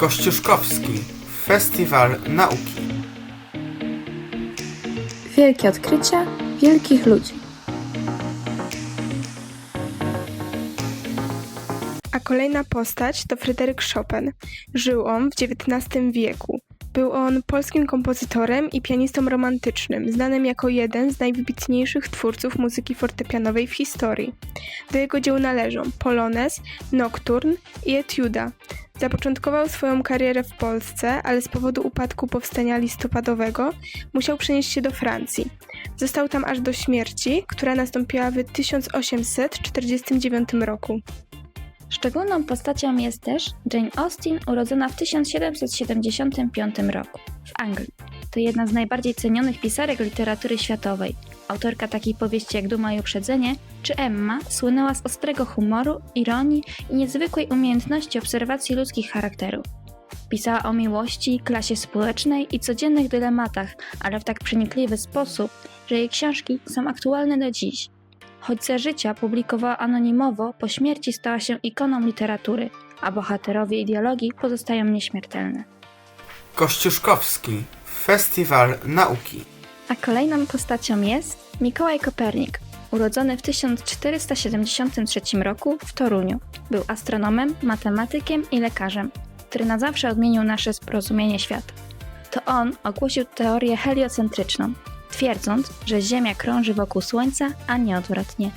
Kościuszkowski Festiwal Nauki Wielkie odkrycia wielkich ludzi. A kolejna postać to Fryderyk Chopin. Żył on w XIX wieku. Był on polskim kompozytorem i pianistą romantycznym, znanym jako jeden z najwybitniejszych twórców muzyki fortepianowej w historii. Do jego dzieł należą Polonez, Nocturne i Etiuda. Zapoczątkował swoją karierę w Polsce, ale z powodu upadku powstania listopadowego musiał przenieść się do Francji. Został tam aż do śmierci, która nastąpiła w 1849 roku. Szczególną postacią jest też Jane Austen, urodzona w 1775 roku w Anglii. To jedna z najbardziej cenionych pisarek literatury światowej. Autorka takich powieści jak Duma i Uprzedzenie czy Emma słynęła z ostrego humoru, ironii i niezwykłej umiejętności obserwacji ludzkich charakterów. Pisała o miłości, klasie społecznej i codziennych dylematach, ale w tak przenikliwy sposób, że jej książki są aktualne do dziś. Choć za życia publikowała anonimowo, po śmierci stała się ikoną literatury, a bohaterowie ideologii pozostają nieśmiertelne. Kościuszkowski Festiwal Nauki A kolejną postacią jest Mikołaj Kopernik, urodzony w 1473 roku w Toruniu. Był astronomem, matematykiem i lekarzem, który na zawsze odmienił nasze zrozumienie świata. To on ogłosił teorię heliocentryczną, twierdząc, że Ziemia krąży wokół Słońca, a nie odwrotnie.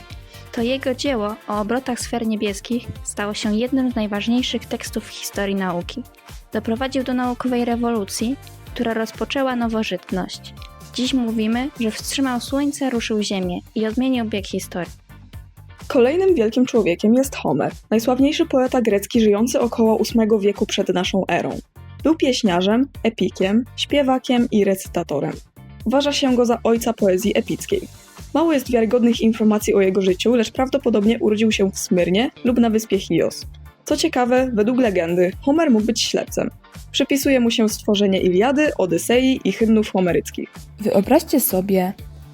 To jego dzieło o obrotach sfer niebieskich stało się jednym z najważniejszych tekstów w historii nauki. Doprowadził do naukowej rewolucji, która rozpoczęła nowożytność. Dziś mówimy, że wstrzymał Słońce, ruszył Ziemię i odmienił bieg historii. Kolejnym wielkim człowiekiem jest Homer, najsławniejszy poeta grecki żyjący około VIII wieku przed naszą erą. Był pieśniarzem, epikiem, śpiewakiem i recytatorem. Uważa się go za ojca poezji epickiej. Mało jest wiarygodnych informacji o jego życiu, lecz prawdopodobnie urodził się w Smyrnie lub na wyspie Chios. Co ciekawe, według legendy, Homer mógł być ślepcem. Przypisuje mu się stworzenie Iliady, Odysei i hymnów homeryckich. Wyobraźcie sobie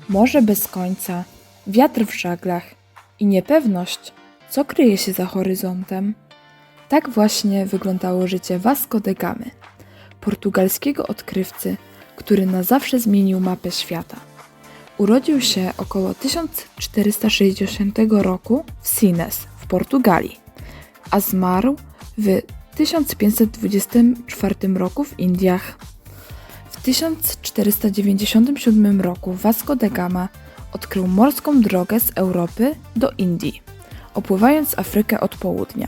morze bez końca, wiatr w żaglach i niepewność, co kryje się za horyzontem. Tak właśnie wyglądało życie Vasco de Gamy, portugalskiego odkrywcy, który na zawsze zmienił mapę świata. Urodził się około 1460 roku w Sines w Portugalii, a zmarł w 1524 roku w Indiach. W 1497 roku Vasco da Gama odkrył morską drogę z Europy do Indii, opływając Afrykę od południa.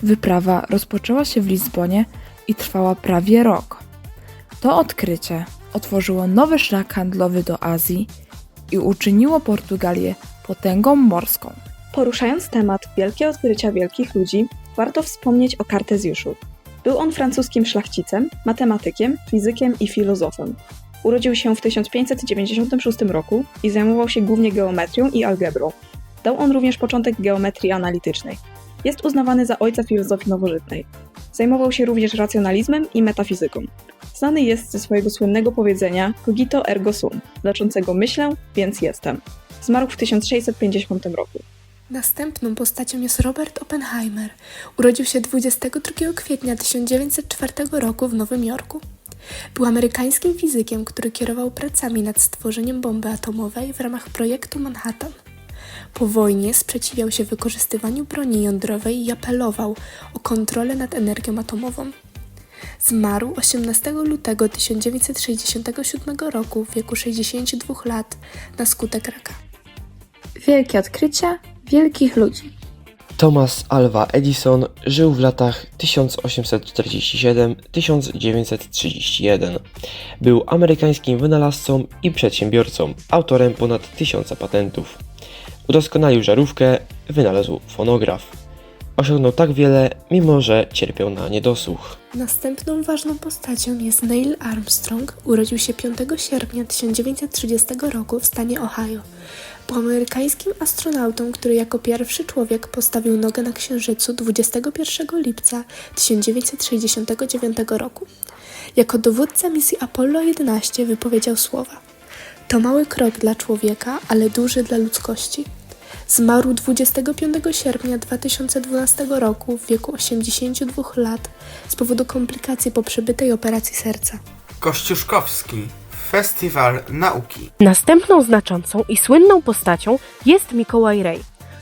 Wyprawa rozpoczęła się w Lizbonie i trwała prawie rok. To odkrycie otworzyło nowy szlak handlowy do Azji i uczyniło Portugalię potęgą morską. Poruszając temat wielkie odkrycia wielkich ludzi, warto wspomnieć o Kartezjuszu. Był on francuskim szlachcicem, matematykiem, fizykiem i filozofem. Urodził się w 1596 roku i zajmował się głównie geometrią i algebrą. Dał on również początek geometrii analitycznej. Jest uznawany za ojca filozofii nowożytnej. Zajmował się również racjonalizmem i metafizyką. Znany jest ze swojego słynnego powiedzenia cogito ergo sum, znaczącego myślę, więc jestem. Zmarł w 1650 roku. Następną postacią jest Robert Oppenheimer. Urodził się 22 kwietnia 1904 roku w Nowym Jorku. Był amerykańskim fizykiem, który kierował pracami nad stworzeniem bomby atomowej w ramach projektu Manhattan. Po wojnie sprzeciwiał się wykorzystywaniu broni jądrowej i apelował o kontrolę nad energią atomową. Zmarł 18 lutego 1967 roku w wieku 62 lat na skutek raka. Wielkie odkrycia wielkich ludzi. Thomas Alva Edison żył w latach 1847-1931. Był amerykańskim wynalazcą i przedsiębiorcą, autorem ponad tysiąca patentów. Udoskonalił żarówkę, wynalazł fonograf. Osiągnął tak wiele, mimo że cierpiał na niedosłuch. Następną ważną postacią jest Neil Armstrong. Urodził się 5 sierpnia 1930 roku w stanie Ohio. Był amerykańskim astronautą, który jako pierwszy człowiek postawił nogę na Księżycu 21 lipca 1969 roku. Jako dowódca misji Apollo 11 wypowiedział słowa: To mały krok dla człowieka, ale duży dla ludzkości. Zmarł 25 sierpnia 2012 roku w wieku 82 lat z powodu komplikacji po przebytej operacji serca. Kościuszkowski. Festiwal Nauki. Następną znaczącą i słynną postacią jest Mikołaj Rej,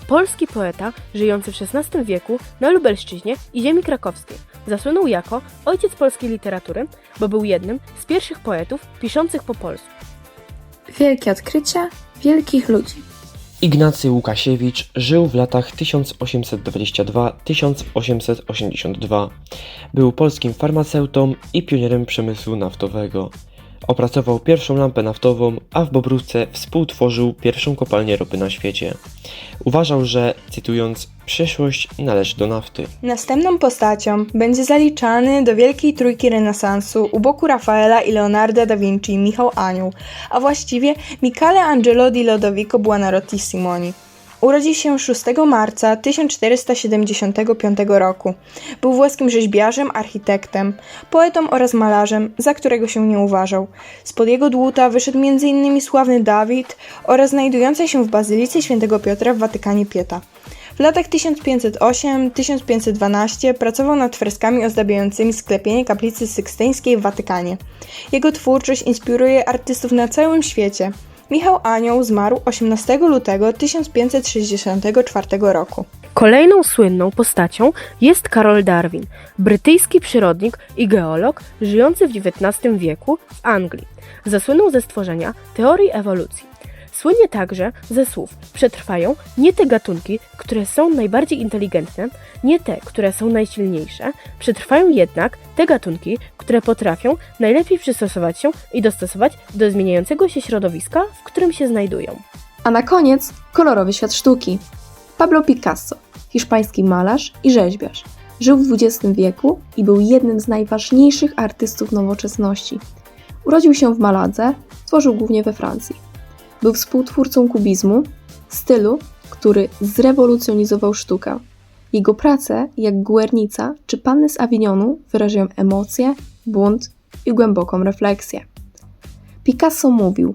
polski poeta żyjący w XVI wieku na Lubelszczyźnie i ziemi krakowskiej. Zasłynął jako ojciec polskiej literatury, bo był jednym z pierwszych poetów piszących po polsku. Wielkie odkrycia wielkich ludzi. Ignacy Łukasiewicz żył w latach 1822-1882. Był polskim farmaceutą i pionierem przemysłu naftowego. Opracował pierwszą lampę naftową, a w Bobrówce współtworzył pierwszą kopalnię ropy na świecie. Uważał, że, cytując, przyszłość należy do nafty. Następną postacią będzie zaliczany do wielkiej trójki renesansu u boku Rafaela i Leonarda da Vinci Michał Anioł, a właściwie Michelangelo di Lodovico Buonarroti Simoni. Urodził się 6 marca 1475 roku. Był włoskim rzeźbiarzem, architektem, poetą oraz malarzem, za którego się nie uważał. Spod jego dłuta wyszedł m.in. sławny Dawid oraz znajdująca się w Bazylice Świętego Piotra w Watykanie Pieta. W latach 1508-1512 pracował nad freskami ozdabiającymi sklepienie kaplicy sykstyńskiej w Watykanie. Jego twórczość inspiruje artystów na całym świecie. Michał Anioł zmarł 18 lutego 1564 roku. Kolejną słynną postacią jest Karol Darwin, brytyjski przyrodnik i geolog żyjący w XIX wieku w Anglii. Zasłynął ze stworzenia teorii ewolucji. Słynie także ze słów przetrwają nie te gatunki, które są najbardziej inteligentne, nie te, które są najsilniejsze, przetrwają jednak te gatunki, które potrafią najlepiej przystosować się i dostosować do zmieniającego się środowiska, w którym się znajdują. A na koniec kolorowy świat sztuki. Pablo Picasso, hiszpański malarz i rzeźbiarz. Żył w XX wieku i był jednym z najważniejszych artystów nowoczesności. Urodził się w Maladze, tworzył głównie we Francji. Był współtwórcą kubizmu, stylu, który zrewolucjonizował sztukę. Jego prace, jak Guernica czy Panny z Avignonu, wyrażają emocje, bunt i głęboką refleksję. Picasso mówił: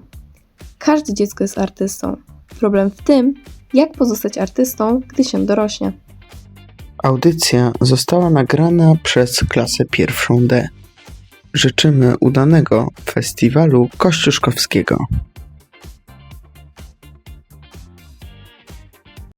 Każde dziecko jest artystą. Problem w tym, jak pozostać artystą, gdy się dorośnie. Audycja została nagrana przez klasę pierwszą D. Życzymy udanego festiwalu kościuszkowskiego.